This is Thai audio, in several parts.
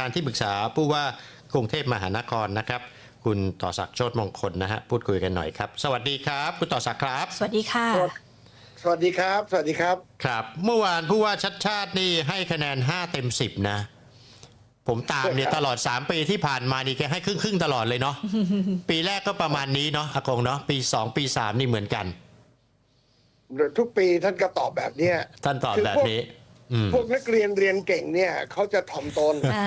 ธานที่ปรึกษาผู้ว่ากรุงเทพมหานครนะครับ คุณต่อศักดิ์โชติมงคลนะฮะพูดคุยกันหน่อยครับ สวัสดีครับ คุณต่อศักดิ์ครับ สวัสดีค่ะ สวัสดีครับ สวัสดีครับ ครับ เมื่อวานผู้ว่าชัดชาตินี่ให้คะแนน 5 เต็ม 10 นะ ผมตามเนี่ยตลอด 3 ปีที่ผ่านมานี่แกให้ครึ่งครึ่งๆตลอดเลยเนาะปีแรกก็ประมาณนี้เนาะอากงเนาะปี 2 ปี 3 นี่เหมือนกัน ทุกปีท่านก็ตอบแบบเนี้ยท่านตอบแบบนี้อืม พวกนักเรียนเรียนเก่งเนี่ยเขาจะถ่อมตน อ่า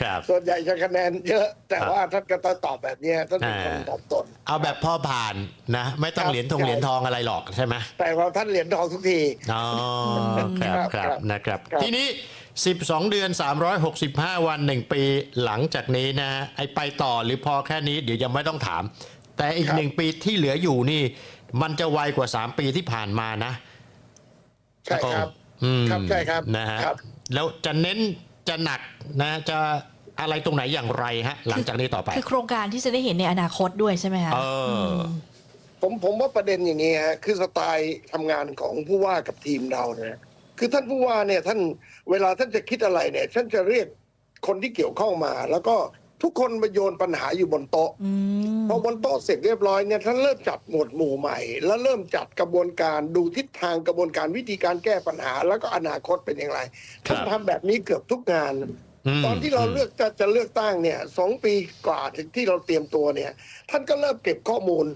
ครับ ส่วนใหญ่จะคะแนนเยอะ แต่ว่าท่านก็ต้องตอบแบบเนี้ยท่านเป็นคนอ่าถ่อมตน เอาแบบพ่อผ่านนะ ไม่ต้องครับ เหรียญทองใช่เหรียญทองอะไรหรอกใช่ไหมแต่ว่าท่านเหรียญทองทุกที อ๋อครับครับครับครับนะครับ ครับ ทีนี้ 12 เดือน 365 วัน 1 ปีหลังจากนี้นะไอไปต่อหรือพอแค่นี้เดี๋ยวยังไม่ต้องถาม แต่อีกหนึ่งปีที่เหลืออยู่นี่ มันจะไวกว่า 3 ปีที่ผ่านมานะใช่ครับอืม ครับใช่ครับนะฮะครับแล้วจะเน้นจะหนักนะจะอะไรตรงไหนอย่างไรฮะ หลังจากนี้ต่อไป คือโครงการที่จะได้เห็นในอนาคตด้วยใช่ไหมคะเอออผมผมว่าประเด็นอย่างนี้ฮะคือสไตล์ทำงานของผู้ว่ากับทีมเราเนี่ยคือท่านผู้ว่าเนี่ยท่านเวลาท่านจะคิดอะไรเนี่ย ท่านจะเรียกคนที่เกี่ยวข้องมา แล้วก็ ทุกคนมาโยนปัญหาอยู่บนโต๊ะอืมพอบนโต๊ะเสร็จเรียบร้อยเนี่ยท่านเริ่มจัดหมวดหมู่ใหม่ แล้วเริ่มจัดกระบวนการดูทิศทางกระบวนการวิธีการแก้ปัญหา แล้วก็อนาคตเป็นอย่างไรครับท่านทำแบบนี้เกือบทุกงานมตอนที่เราเลือกจะจะเลือกตั้งเนี่ยสองปีกว่าที่เราเตรียมตัวเนี่ย ท่านก็เริ่มเก็บข้อมูล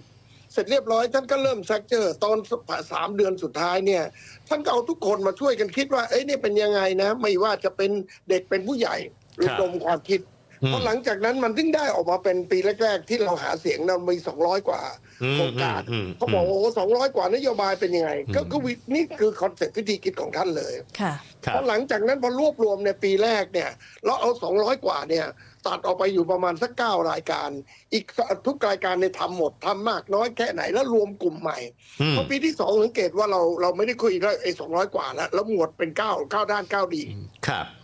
เสร็จเรียบร้อยท่านก็เริ่มแซกเจอร์ตอนสามเดือนสุดท้ายเนี่ย ท่านก็เอาทุกคนมาช่วยกันคิดว่า เอ้ยเนี่ยเป็นยังไงนะ ไม่ว่าจะเป็นเด็กเป็นผู้ใหญ่ระดมความคิดอืม เพราะหลังจากนั้นมันถึงได้ออกมาเป็นปีแรก ๆ ที่เราหาเสียงเรามี200กว่าอืมโครงการอืมเขาบอกอืมโอ้สองร้อยกว่านโยบายเป็นยังไง ก็อืมก็วินี่คือคอนเซ็ปต์วิธีคิดของท่านเลยค่ะครัพบอหลังจากนั้นพอรวบรวมในยปีแรกเนี่ย เราเอา200กว่าเนี่ยตัดออกไปอยู่ประมาณสักเก้ารายการ อีกทุกรายการในยทำหมดทำมากน้อยแค่ไหนแล้วรวมกลุ่มใหม่อืมพอปีที่สองสังเกตว่าเราเราไม่ได้คุยแล้วไอ้สองร้อยกว่าแล้วแล้วหมวดเป็นเก้าเก้าด้านเก้าดีครับเ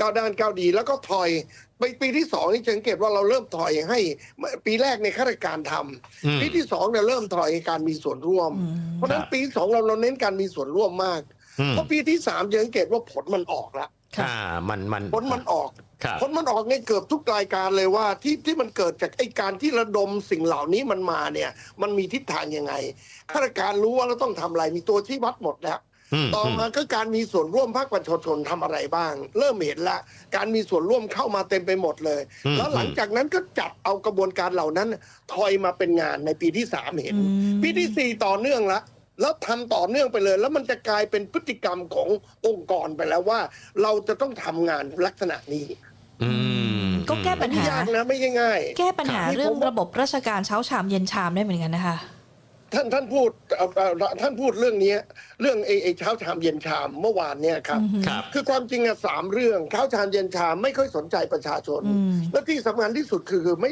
ก้าด้านเก้าดี แล้วก็ถอยไปปีที่สองนี่สังเกตว่าเราเริ่มถอยให้ปีแรกในข้าราชการทำอืมปีที่สองเนี่ยเริ่มถอยการมีส่วนร่วมอืมเพราะฉะนั้คนรับปีที่สองเราเราเน้นการมีส่วนร่วมมากอืมเพราะปีที่สามจะสังเกตว่าผลมันออกแล้วค่ะอ่ามันมันผลมันออกครับผลมันออกในเกือบทุกรายการเลยว่าที่ที่มันเกิดจากไอ้การที่ระดมสิ่งเหล่านี้มันมาเนี่ย มันมีทิศทางยังไงข้าราชการรู้ว่าเราต้องทำอะไรมีตัวชี้วัดหมดแล้วม ต่อมาก็การมีส่วนร่วมภาคประชาชนทำอะไรบ้าง เริ่มเห็นละ การมีส่วนร่วมเข้ามาเต็มไปหมดเลยอืมแล้วหลังจากนั้นก็จัดเอากระบวนการเหล่านั้นทอยมาเป็นงานในปีที่สามเห็นอืมปีที่สี่ต่อเนื่องละแล้วทำต่อเนื่องไปเลย แล้วมันจะกลายเป็นพฤติกรรมขององค์กรไปแล้วว่า เราจะต้องทำงานลักษณะนี้อืมก็แก้ปัญหาไม่ยากนะไม่ใช่ง่าย แก้ปัญหาครับเรื่องระบบราชการเช้าชามเย็นชามได้เหมือนกันนะคะ ท่านท่านพูดเอ่อเอ่อท่านพูดเรื่องนี้เรื่องไอ้ไอ้เช้าชามเย็นชามเมื่อวานเนี่ยครับ อืม ครับ คือความจริงอะสามเรื่องเช้าชามเย็นชามไม่ค่อยสนใจประชาชน อืม และที่สำคัญที่สุดคือคือไม่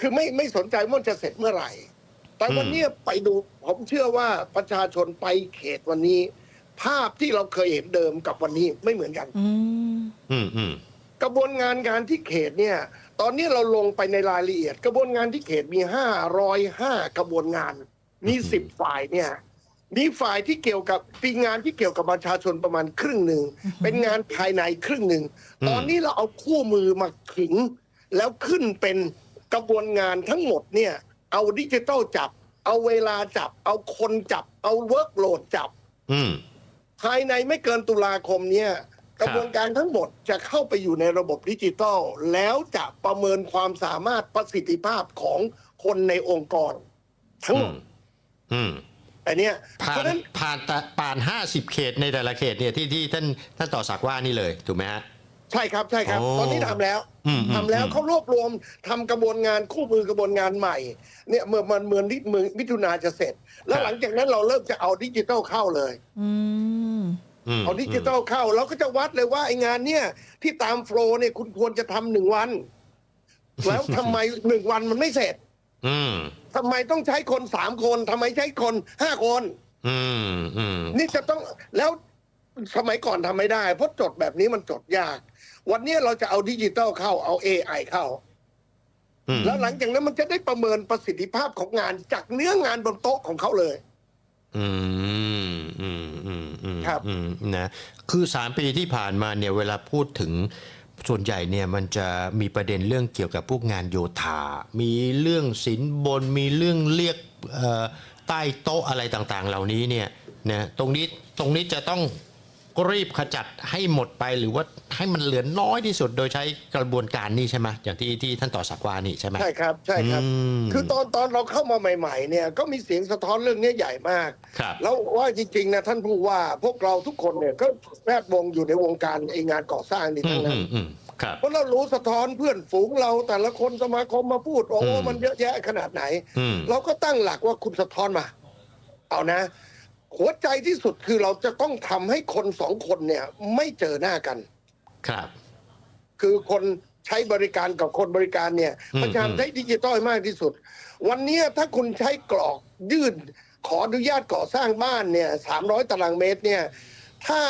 คือไม่ไม่สนใจว่ามันจะเสร็จเมื่อไหร่ แต่วันนี้ไปดูผมเชื่อว่าประชาชนไปเขตวันนี้ ภาพที่เราเคยเห็นเดิมกับวันนี้ไม่เหมือนกัน อืม อืมอืมกระบวนงานการที่เขตเนี่ย ตอนนี้เราลงไปในรายละเอียด กระบวนงานที่เขตมีห้าร้อยห้ากระบวนงาน มีสิบฝ่ายเนี่ยมีฝ่ายที่เกี่ยวกับปีงานที่เกี่ยวกับประชาชนประมาณครึ่งหนึ่งเป็นงานภายในครึ่งหนึ่งตอนนี้เราเอาคู่มือมาขึงแล้วขึ้นเป็นกระบวนงานทั้งหมดเนี่ย เอาดิจิทัลจับ เอาเวลาจับ เอาคนจับ เอาเวิร์กโหลดจับอืมภายในไม่เกินตุลาคมเนี่ยครักบระบวนการทั้งหมดจะเข้าไปอยู่ในระบบดิจิทัลแล้วจะประเมินความสามารถประสิทธิภาพของคนในองค์กร ทั้งหมด อืมแต่เนี่ยผ่าเพราะนฉะนั้นผ่านแต่ผ่านห้าสิบเขตในแต่ละเขตเนี่ยที่ที่ท่านท่านต่อสักดิ์ว่านี่เลยถูกไหมฮะ ใช่ครับใช่ครับ โอ้ตอนนี้ทำแล้วอืมอืมทำแล้วอืม เขารวบรวมทำกระบวนงานคู่มือกระบวนงานใหม่เนี่ยเมื่อมันเมือนที่มือมิถุนาจะเสร็จ แล้วหลังจากนั้นเราเริ่มจะเอาดิจิทัลเข้าเลย อืม มเอาดิจิทัลเข้าเราก็จะวัดเลยว่าไอ้งานเนี่ย ที่ตามโฟลว์เนี่ยคุณควรจะทำหนึ่งวัน แล้วทำไมหนึ่งวันมันไม่เสร็จ อืม ทำไมต้องใช้คนสามคนทำไมใช้คนห้าคน อืมอืมนี่จะต้องแล้วสมัยก่อนทำไม่ได้ เพราะจดแบบนี้มันจดยาก วันนี้เราจะเอาดิจิทัลเข้าเอา AI เข้า อืมแล้วหลังจากนั้นมันจะได้ประเมินประสิทธิภาพของงานจากเนื้องานบนโต๊ะของเขาเลย อืมอืมอืมอืมครับ อืมนะคือสามปีที่ผ่านมาเนี่ยเวลาพูดถึง ส่วนใหญ่เนี่ยมันจะมีประเด็นเรื่องเกี่ยวกับพวกงานโยธา มีเรื่องสินบน มีเรื่องเรียกใต้โต๊ะอะไรต่างๆ เหล่านี้เนี่ยนะตรงนี้ตรงนี้จะต้อง รีบขจัดให้หมดไปหรือว่าให้มันเหลือน้อยที่สุดโดยใช้กระบวนการนี้ใช่ไหมอย่างที่ที่ท่านต่อสักดิ์วานี่ใช่ไหมใช่ครับใช่ครับอืมคือตอนตอนเราเข้ามาใหม่ ๆ เนี่ยก็มีเสียงสะท้อนเรื่องนี้ใหญ่มากครับแล้วว่าจริงๆนะท่านผู้ว่าพวกเราทุกคนเนี่ยก็แวดวงอยู่ในวงการไองานก่อสร้างนี่อืทั้มงนั้อืนมอืมครับเพราะเรารู้สะท้อนเพื่อนฝูงเราแต่ละคนสมาคมมาพูดโอ้อืมมันเยอะแยะขนาดไหนอืมเราก็ตั้งหลักว่าคุณสะท้อนมา เอานะ หัวใจที่สุดคือเราจะต้องทำให้คนสองคนเนี่ย ไม่เจอหน้ากัน ครับ คือคนใช้บริการกับคนบริการเนี่ยอืมประชามใช้ดิจิตอลให้มากที่สุด วันเนี้ยถ้าคุณใช้กรอกยื่นขออนุญาตก่อสร้างบ้านเนี่ยสามร้อยตารางเมตรเนี่ยถ้า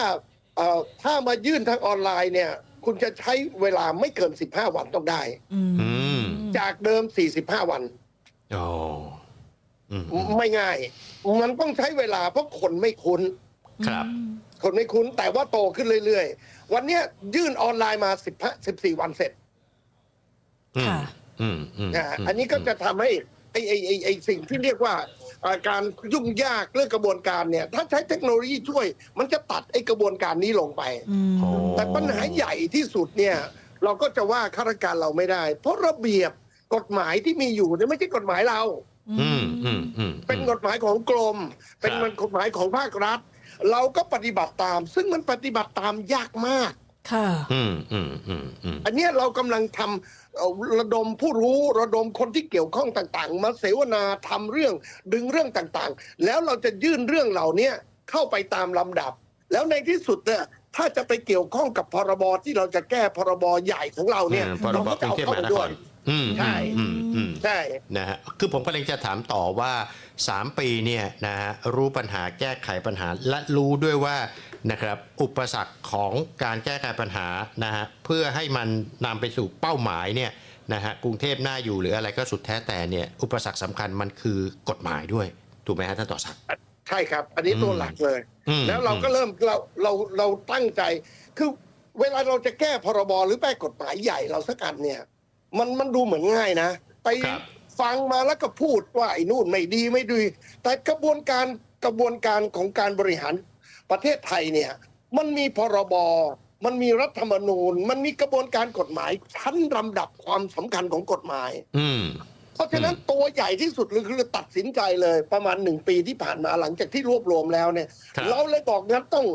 เอ่อถ้ามายื่นทางออนไลน์เนี่ย คุณจะใช้เวลาไม่เกิน 15 วันต้องได้ อืมอืมจากเดิม 45 วัน โอ้อืมอืม ไม่ง่าย มันต้องใช้เวลาเพราะคนไม่คุ้น ครับ คนไม่คุ้นแต่ว่าโตขึ้นเรื่อยๆ วันเนี้ยยื่นออนไลน์มา10 14วันเสร็จอืมค่ะอืมอืมนะฮะอันนี้ก็จะทำให้ไอ้ไอ้ไอ้ไอ้สิ่งที่เรียกว่าอ่าการยุ่งยากเรื่องกระบวนการเนี่ย ถ้าใช้เทคโนโลยีช่วย มันจะตัดไอ้กระบวนการนี้ลงไปอืมโอ้แต่ปัญหาใหญ่ที่สุดเนี่ย เราก็จะว่าข้าราชการเราไม่ได้ เพราะระเบียบกฎหมายที่มีอยู่เนี่ยไม่ใช่กฎหมายเรา อืมอืมอืมเป็นกฎหมายของกรม เป็นครับมันกฎหมายของภาครัฐ เราก็ปฏิบัติตาม ซึ่งมันปฏิบัติตามยากมาก ค่ะอืมอืมอืมอืมอันเนี้ยเรากำลังทำเอ่อระดมผู้รู้ระดมคนที่เกี่ยวข้องต่างๆ มาเสวนาทำเรื่องดึงเรื่องต่างๆ แล้วเราจะยื่นเรื่องเหล่าเนี้ยเข้าไปตามลำดับ แล้วในที่สุดเนี่ยถ้าจะไปเกี่ยวข้องกับพรบที่เราจะแก้พรบใหญ่ของเราเนี่ยอืมพรเราบก็กจะรุงเอาเทพเข้ามหานมาคด้วย ร อืมใช่ อืมอืมใช่ นะฮะคือผมกำลังจะถามต่อว่า 3 ปีเนี่ยนะฮะรู้ปัญหาแก้ไขปัญหาและรู้ด้วยว่านะครับอุปสรรคของการแก้ไขปัญหานะฮะเพื่อให้มันนำไปสู่เป้าหมายเนี่ยนะฮะกรุงเทพน่าอยู่หรืออะไรก็สุดแท้แต่เนี่ยอุปสรรคสำคัญมันคือกฎหมายด้วย ถูกไหมฮะท่านต่อศักดิ์ ใช่ครับ อันนี้ตัวหลักเลย อืมแล้วเราก็เริ่มเราเราเราตั้งใจ คือเวลาเราจะแก้พรบหรือแก้กฎหมายใหญ่เราสักอันเนี่ย มันมันดูเหมือนง่ายนะ ไปครับ ฟังมาแล้วก็พูดว่าไอ้นู่นไม่ดีไม่ดี แต่กระบวนการกระบวนการของการบริหารประเทศไทยเนี่ย มันมีพรบมันมีรัฐธรรมนูญ มันมีกระบวนการกฎหมายชั้นลำดับความสำคัญของกฎหมาย อืม เพราะฉะนั้นตัวใหญ่ที่สุดเลยคือตัดสินใจเลยประมาณหนึ่งปีที่ผ่านมาหลังจากที่รวบรวมแล้วเนี่ย ครับ เราเลยบอกงั้นต้อง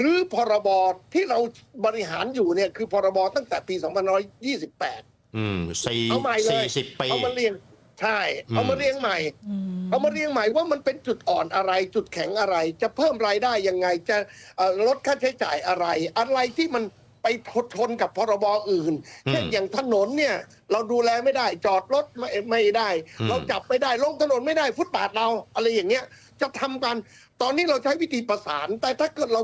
รื้อพรบที่เราบริหารอยู่เนี่ยคือพรบตั้งแต่ปี 2528 อืมสี่เอาใหม่เลยสี่สิบปี เอามาเรียงใช่ อืม เอามาเรียงใหม่ อืมเอามาเรียงใหม่ว่ามันเป็นจุดอ่อนอะไร จุดแข็งอะไร จะเพิ่มรายได้ยังไง จะเอ่อลดค่าใช้จ่ายอะไร อะไรที่มันไปทดชนกับพรบอื่นเช่นอย่างถนนเนี่ย เราดูแลไม่ได้จอดรถไม่ไม่ได้ อืม เราจับไม่ได้ลงถนนไม่ได้ฟุตบาทเราอะไรอย่างเงี้ย จะทำกัน ตอนนี้เราใช้วิธีประสาน แต่ถ้าเกิดเรา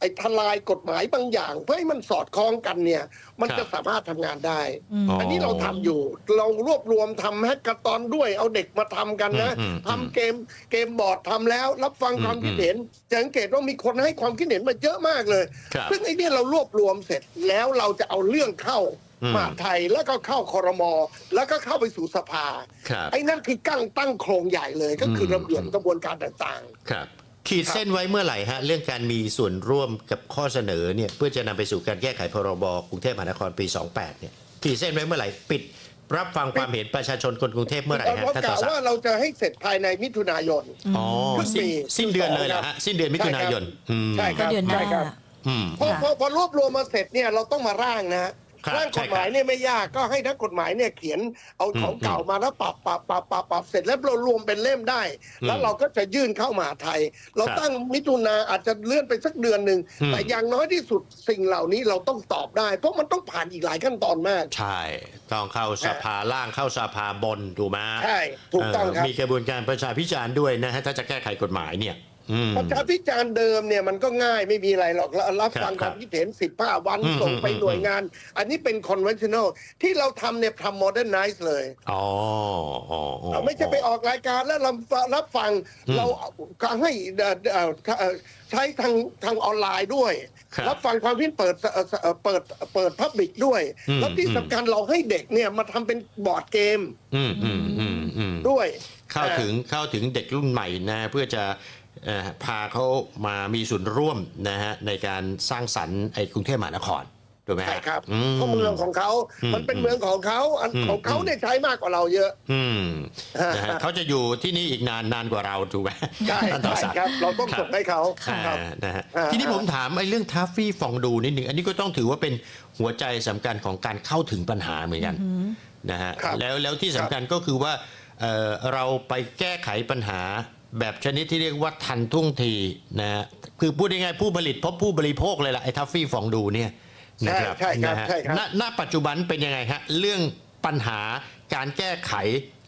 ไอ้ทลายกฎหมายบางอย่าง เพื่อให้มันสอดคล้องกันเนี่ย มันครับจะสามารถทำงานได้อืมอ๋ออันนี้เราทำอยู่เรารวบรวมทำแฮกเกอร์ตอนด้วยเอาเด็กมาทำกันนะอืมอืมทำเกมเกมบอร์ดทำแล้ว รับฟังอืมความคิดเห็นจะสังเกตว่ามีคนให้ความคิดเห็นมาเยอะมากเลย ครับซึ่งไอ้เนี่ยเรารวบรวมเสร็จแล้วเราจะเอาเรื่องเข้าอืม มหาดไทยแล้วก็เข้าคอรมอแล้วก็เข้าไปสู่สภา ครับ ไอ้นั่นคือกั้งตั้งโครงใหญ่เลยก็คืออม ระเบียบกระบวนการต่างครับ ขีดเส้นไว้เมื่อไหร่ฮะเรื่องการมีส่วนร่วมกับข้อเสนอเนี่ยเพื่อจะนำไปสู่การแก้ไขพรบกรุงเทพมหานครปี 28 เนี่ยขีดเส้นไว้เมื่อไหร่ปิดรับฟังความเห็นประชาชนคนกรุงเทพๆเมื่อไหร่ฮะเราท่านกต่ล่าอวศักว่าดิ์เราจะให้เสร็จภายในมิถุนายนอ๋อครึ่งสิ้นปีสิ้นเดือนเลยเหรอฮะสิ้นเดือนมิถุนายนอืมใช่คก็รับเดือนหน้าใช่ครับอืมพอค่ะพอพอรวบรวมมาเสร็จเนี่ยเราต้องมาร่างนะฮะค รับร่างใช่กครับฎหมายเนี่ยไม่ยากก็ให้นักกฎหมายเนี่ยเขียนเอาของอืมเก่ามาแล้วปรับปรับปรับปรับปรับเสร็จแล้วเรารวมเป็นเล่มได้อืมแล้วเราก็จะยื่นเข้ามหาไทย เราครับตั้งมิถุนาอาจจะเลื่อนไปสักเดือนหนึ่งอืมแต่อย่างน้อยที่สุดสิ่งเหล่านี้เราต้องตอบได้ เพราะมันต้องผ่านอีกหลายขั้นตอนมาก ใช่ ต้องเข้าสภาล่างเข้าสภาบนถูกไหมใช่ถูกต้องครับเมีกระบวนการประชาพิจารณ์ด้วยนะฮะถ้าจะแก้ไขกฎหมายเนี่ยออืม ประชาพิจารณ์เดิมเนี่ยมันก็ง่ายไม่มีอะไรหรอกรับฟังครับความคิดเห็นสิบห้าวันอืมส่งไปอืมหน่วยงาน อันนี้เป็น conventional ที่เราทำเนี่ยทำ modernize เลยอ๋ออ๋ออ๋อไม่ใช่ไปออกรายการแล้วรับรับฟังอืมเราให้เอ่อเอ่อเอ่อใช้ทางทางออนไลน์ด้วยครับรับฟังความคิดเปิดเอ่อเอ่อเปิดเปิดพับบิกด้วยอืมแล้วที่สำคัญเราให้เด็กเนี่ยมาทำเป็นบอร์ดเกมอืมอืมอืมอืมด้วย เข้าถึงเข้าถึงเด็กรุ่นใหม่นะเพื่อจะเอ่อ พาเขามามีส่วนร่วมนะฮะในการสร้างสรรค์ไอ้กรุงเทพมหานครถูกไหมฮะใช่ครับอืก็เมืองของเขาอืมมันเป็นเมืองของเขาอันอืมของเขาเนี่ยใช้มากกว่าเราเยอะ อืมนะฮะเขาจะอยู่ที่นี่อีกนานนานกว่าเราถูกไหมใช่ท่านต่อใช่ศักดิ์ครับ เราต้องครับส่งให้เขาค่ะครับอ่านะฮะอ่าทีนี้ผมถามไอ้เรื่องทัฟฟี่ฟองดูนิดหนึ่งอันนี้ก็ต้องถือว่าเป็นหัวใจสำคัญของการเข้าถึงปัญหาเหมือนกันนะฮะครับแล้วแล้วที่สำคัญก็คือว่าเอ่อเราไปแก้ไขปัญหา แบบชนิดที่เรียกว่าทันท่วงทีนะฮะคือพูดง่ายๆผู้ผลิตพบผู้บริโภคเลยล่ะไอ้ทัฟฟี่ฟองดูเนี่ยนะครับใช่ใช่ครับนะฮะใช่ครับณณปัจจุบันเป็นยังไงฮะเรื่องปัญหาการแก้ไข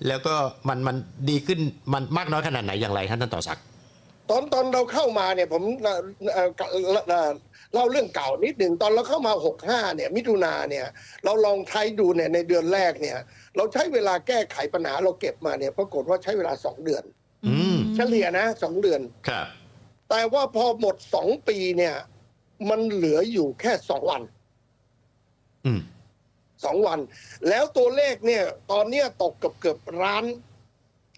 แล้วก็มันมันดีขึ้นมันมากน้อยขนาดไหนอย่างไรท่านท่านต่อศักดิ์ตอนตอนเราเข้ามาเนี่ยผมเอ่อเอ่อเอ่อเล่าเรื่องเก่านิดหนึ่งตอนเราเข้ามา 65เนี่ยมิถุนาเนี่ยเราลองใช้ดูเนี่ยในเดือนแรกเนี่ยเราใช้เวลาแก้ไขปัญหาเราเก็บมาเนี่ยปรากฏว่าใช้เวลา 2 เดือนอืมเฉลี่ยนะ2เดือน ครับ แต่ว่าพอหมด2ปีเนี่ย มันเหลืออยู่แค่2วันอืม2วัน แล้วตัวเลขเนี่ย ตอนเนี้ยตกเกือบเกือบร้าน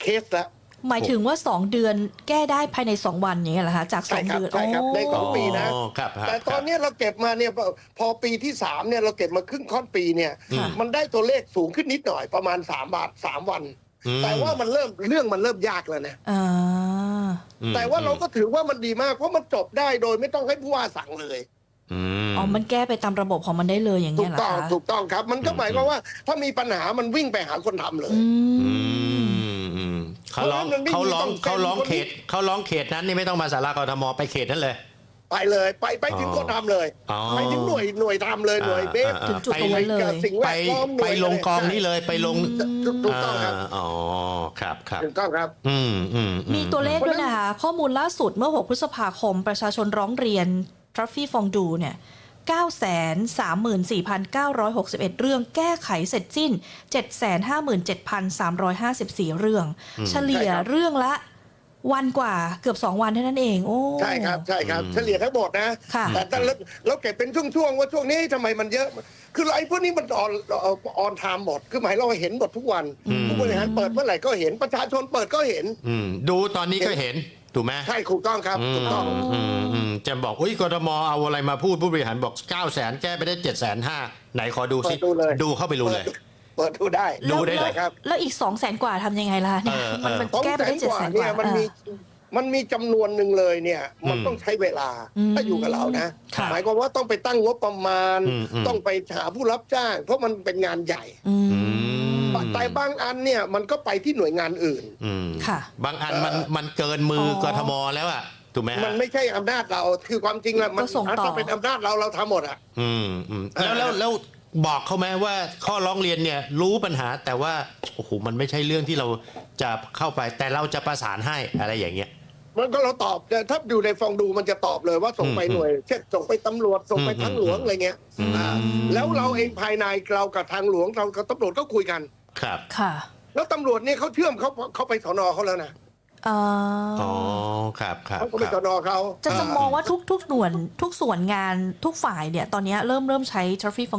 เคสแล้ว หมายถึงว่า2เดือนแก้ได้ภายใน2วันอย่างเงี้ยเหรอคะจากใช่2ครับเดือนใช่ครับโอ้ในสองปี นะ อ๋อครับฮะแต่ตอนเนี้ยเราเก็บมาเนี่ยพอพอปีที่สามเนี่ยเราเก็บมาครึ่งค่อนปีเนี่ย ค่ะ มันได้ตัวเลขสูงขึ้นนิดหน่อยประมาณสามบาทสามวันอืม แต่ว่ามันเริ่มเรื่องมันเริ่มยากแล้วนะอ่าอืมแต่ว่าเราก็ถือว่ามันดีมากเพราะมันจบได้โดยไม่ต้องให้ผู้ว่าสั่งเลยอืมอ๋อ มันแก้ไปตามระบบของมันได้เลยอย่างถูเงี้ยกเหรอต้องคะถูกต้องครับ มันก็อืมหมายความว่า ถ้ามีปัญหามันวิ่งไปหาคนทำเลยอือืมมอืมเขาร้องเพราะฉะนั้นมันไม่เขาร้องมีต้องเขาร้องเซ็นเขตเขาร้องเขตนั้นนี่ไม่ต้องมาสารากรทมไปเขตนั้นเลย ไปเลยไปไปถึงอ๋อคนทำเลย อ๋อ ไปถึงหน่วยหน่วยทำเลยหน่วยเบสอ่าถึงจุดไปตรงนั้นเลยกับสิ่งแวไปดล้อมหน่ไปวยลงกองะไรนี้เลยไปลงถูกถูกต้องครับาอ๋อครับครับถูกต้องครับ อืมอืมอืมีตัวเลขด้วยนะคะ ข้อมูลล่าสุดเมื่อ 6 พฤษภาคม ประชาชนร้องเรียนทรัฟฟี่ฟองดูเนี่ย 934,961 เรื่องแก้ไขเสร็จสิ้น 757,354 เรื่อง เฉลี่ยใช่ครับ เรื่องละ วันกว่าเกือบ 2 วันเท่านั้นเอง โอ้ ใช่ครับใช่ครับเฉลี่ยทั้งหมดนะ ค่ะแต่แต่เราเราเก็บเป็นช่วงๆว่าช่วงนี้ทำไมมันเยอะ คือไอ้พวกนี้มันออนออนไทม์หมด คือหมายเราเห็นหมดทุกวันผู้บริหารเปิดเมื่อไหร่ก็เห็นประชาชนเปิดก็เห็น อืมดูตอนนี้ก็เห็น ถูกไหมใช่ถูกต้องครับถูกต้อง อืมอืมจะบอกอุ้ยกทมเอาอะไรมาพูดผู้บริหารบอก 9 0 0 0 0แก้ไปได้7 5 0 0 0ไหนขอดูสิเปิดดูเลยดูเข้าไปดูเลย เปิด ดูได้ดูได้เลย ครับแล้วอีก2 0 0แสนกว่าทำยังไงล่ะเนี่ยเออเออ มันมันสองแก้แสไปได้นเจ็ดกว่าแสนกเนี่ว่ายมันมีเออ มันมีจำนวนหนึ่งเลยเนี่ย มันอืมต้องใช้เวลาอืมถ้าอยู่กับเรานะค่ะหมายความว่าต้องไปตั้งงบประมาณ อืมอืม ต้องไปหาผู้รับจ้าง เพราะมันเป็นงานใหญ่ อืม อืมแต่บางอันเนี่ยมันก็ไปที่หน่วยงานอื่น อืมค่ะบางอันมันมันเกินมืออกทมแล้วอะถูกไหมฮะมันไม่ใช่อำนาจเราคือความจริงแล้วมันก็ส่งต่อ ถ้าเป็นอำนาจเราเราทำหมดอะ อืมอืมเออแล้วแล้วแล้ว บอกเขาไหมว่าข้อร้องเรียนเนี่ยรู้ปัญหาแต่ว่าโอ้โหมันไม่ใช่เรื่องที่เราจะเข้าไป แต่เราจะประสานให้อะไรอย่างเงี้ย มันก็เราตอบแต่ถ้าอยู่ในฟองดูมันจะตอบเลยว่าส่งไปอืมหน่วย เช่นส่งไปตำรวจส่งไปอืมทางหลวงอืมอะไรเงี้ยอืมอ่าแล้วเราเองภายในเรากับทางหลวงเรากับตำรวจก็คุยกัน ครับค่ะ แล้วตำรวจเนี่ยเขาเชื่อมเขาเขาไปสอนอเขาแล้วนะเอ่ออ๋อครับครับเขาก็คไปรับสอนอเขาจะจะมองว่าทุกทุกหน่วยทุกส่วนงานทุกฝ่ายเนี่ย ตอนเนี้ยเริ่มเริ่มใช้ทรัฟฟี่ฟ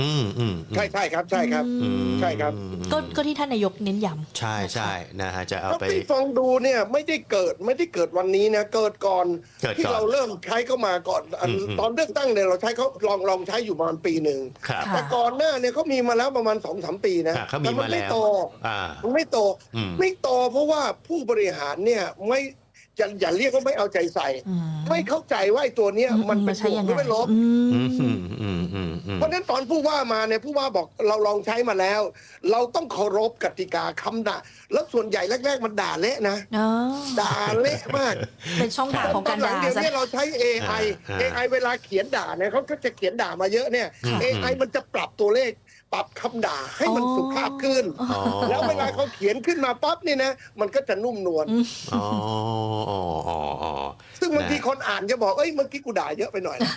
องดูอืมอืมใช่ใช่ครับใช่ครับ อืมใช่ครับ ก็ก็ที่ท่านนายกเน้นย้ใช่ใช่นะฮะจะเอาก็ไป ที่ฟองดูเนี่ยไม่ได้เกิดไม่ได้เกิดวันนี้นะเกิดก่อนเกิดก่อนที่เราเริ่มใช้เข้ามาก่อนอันอืมอืม ตอนเลือกตั้งเนี่ยเราใช้เขาลองลองใช้อยู่ประมาณปีหนึ่งครับค่ะ แต่ก่อนหน้าเนี่ยเขามีมาแล้วประมาณสองสามปีนะอะเขามีแต่นมาแล้วไม่โตอ่า มันไม่โต อืม ไม่โตเพราะว่าผู้บริหารเนี่ยไม่ จะอย่าเรียกว่าไม่เอาใจใส่ำอืม ไม่เข้าใจว่าไอ้ตัวเนี้ยมันเป็นใช้บวกยังหรืไงอไม่ลบ อือืมมอืมอืมอืมอืมเพราะฉะนั้นตอนผู้ว่ามาเนี่ยผู้ว่าบอกเราลองใช้มาแล้ว เราต้องเคารพกติกาคำด่าแล้วส่วนใหญ่แรก ๆ มันด่าเละนะอ๋อด่าเละมากเป็นช่องทางของตกาอรนหลังด่าเดี๋ยวซะ นี้เราใช้ AI AI เวลาเขียนด่าเนี่ยเขาก็จะเขียนด่ามาเยอะเนี่ยค่ะ AI มันจะปรับตัวเลข ปรับคำด่าให้มันอ๋อสุภาพขึ้น อ๋อแล้วเวลาเขาเขียนขึ้นมาปั๊บนี่นะ มันก็จะนุ่มนวลอ๋ออ๋ออ๋ออ๋อ ซึ่งบางทีนะคนอ่านจะบอกเอ้ยเมื่อกี้กูด่าเยอะไปหน่อยนะ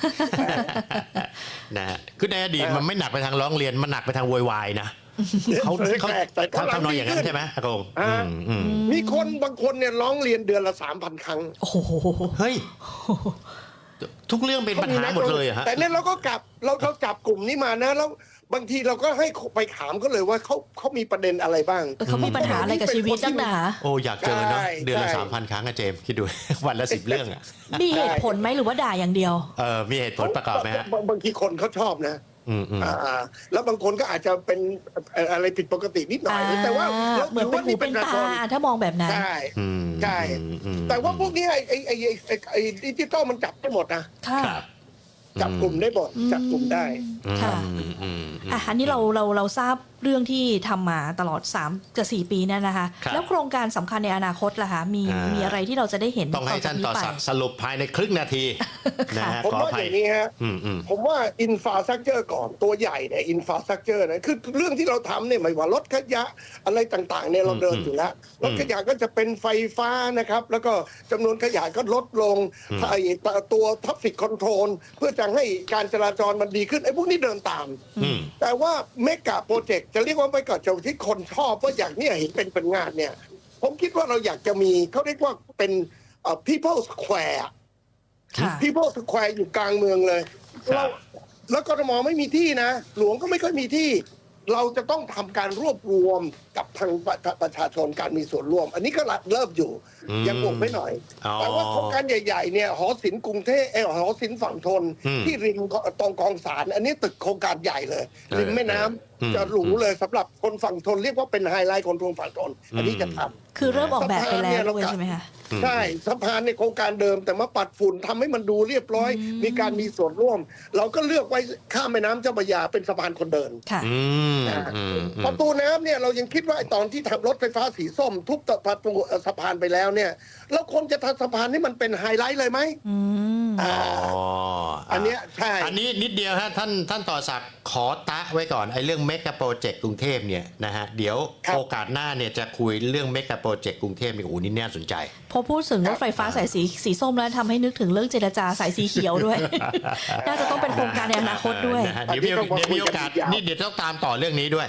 นะฮะคือในอดีตมันไม่หนักไปทางร้องเรียนมันหนักไปทางโวยวายนะเขาเขาแปลกแต่ก็เขาหลังทำนองดีอย่างนั้ขึ้นใช่ไหมอากงอ่า อืมอืมมีคนบางคนเนี่ยร้องเรียนเดือนละสามพันครั้งโอ้โหเฮ้ยทุกเรื่องเป็นปัญหาหมดเลยอะฮะแต่เนี่ยเราก็กลับเราเราจับกลุ่มนี้มานะแล้ว บางทีเราก็ให้ไปถามเขาเลยว่าเขาเขามีประเด็นอะไรบ้างเออเขามีปัญหาอะไรกับชีวิตนักหนาโอ้อยากเจอเนาะใช่เดือนละใช่สามพันครั้งอะเจมส์คิดดูวันละสิบเรื่องอะมีเหตุผลไหมหรือว่าด่าอย่างเดียวเออมีเหตุผลประกอบไหมฮะบางบางทีคนเขาชอบนะอืมอืมอ่าแล้วบางคนก็อาจจะเป็นเอ่ออะไรผิดปกตินิดหน่อย แต่ว่าราเหมือนเป็นหูเป็นถือตาว่ถ้ามองแบบนั้นใช่อืมใช่อืมแต่ว่าพวกนี้ไอ้ไอ้ไอ้ไอ้ไอ้ไอ้ดิจิตอลมันจับได้หมดนะค่ะครับ จับกลุ่มได้หมดจับกลุ่มได้ ค่ะ อืมอืมอืม อะอันนี้เราเราเราทราบ เรื่องที่ทำมาตลอด3กับ4ปีเนี่ยนะคะครับแล้วโครงการสำคัญในอนาคตล่ะคะมีอ่ามีมีอะไรที่เราจะได้เห็นต้องให้ท่านต่อจกศักดิ์สรุปภายในครึ่งนาทีนะฮะผมขออว่าภัอยย่างนี้ฮะอืมอืมผมว่าอินฟาส t ั c เจอร์ก่อนตัวใหญ่เนี่ยอินฟาส t ั c เจอร์นะคือเรื่องที่เราทำเนี่ยไม่ว่ารถขยะอะไรต่างๆเนี่ยเราเดินอยู่แล้วรถขยะก็จะเป็นไฟฟ้านะครับ แล้วก็จำนวนขยะก็ลดลงไอ้ตัวทัฟฟิกคอนโทรลเพื่อจะให้การจราจรมันดีขึ้นไอ้พวกนี้เดินตามอืมแต่ว่าเมกะโปรเจกต์จะเรียกว่าเมกะโปรเจกต์ที่คนชอบว่าอยากเนี่ยเห็นเป็นเป็นงานเนี่ย ผมคิดว่าเราอยากจะมีเขาเรียกว่าเป็นเอ่อ people square ค่ะ people square อยู่กลางเมืองเลยครับ เราแล้วกทมไม่มีที่นะ หลวงก็ไม่ค่อยมีที่ เราจะต้องทำการรวบรวม กับทางประประชาชนการมีส่วนร่วม อันนี้ก็เริ่มอยู่อืมยังบวกไม่หน่อย อ๋อแต่ว่าโครงการใหญ่ๆเนี่ยหอศิลป์กรุงเทพเออหอศิลป์ฝั่งทน อืมที่ริมตรงกองสารอันนี้ตึกโครงการใหญ่เลยริมแม่น้ำอืมจะหรูเลยสำหรับคนฝั่งทนเรียกว่าเป็นไฮไลท์คนทนฝั่งทน อันนี้จะทำ คือเริ่มออกแบบไปแล้วด้วยใช่ไหมคะอืมใช่สะพานในโครงการเดิม แต่มาปัดฝุ่นทำให้มันดูเรียบร้อย มีการมีส่วนร่วม เราก็เลือกไว้ข้ามแม่น้ำเจ้าพระยาเป็นสะพานคนเดินค่ะ อืมอืมอืม ประตูน้ำเนี่ยเรายังคิดว่าไอ้ตอนที่ทำรถไฟฟ้าสีส้ม ทุบประตูเอ่อสะพานไปแล้วเนี่ยเราควรจะทำสะพานให้มันเป็นไฮไลท์เลยไหมอืมอ่าอ๋ออัอันเนี้ยใช่อันนี้นิดเดียวฮะท่านท่านต่อศักดิ์ขอตะไว้ก่อนไอ้เรื่องเมกะโปรเจกต์กรุงเทพเนี่ยนะฮะเดี๋ยวครับโอกาสหน้าเนี่ยจะคุยเรื่องเมกะโปรเจกต์กรุงเทพนี่โอ้โหนี่น่าสนใจ พอพูดถึงรถไฟฟ้าสายสีสีส้มแล้วทำให้นึกถึงเรื่องเจรจาสายสีเขียวด้วย น่าจะต้องเป็นโครงการในอนาคตด้วยนะฮะเดี๋ยวมีอันนี้ต้องเดี๋ยวมีโอกาสคุยกันยาวนี่เดี๋ยวต้องตามต่อเรื่องนี้ด้วย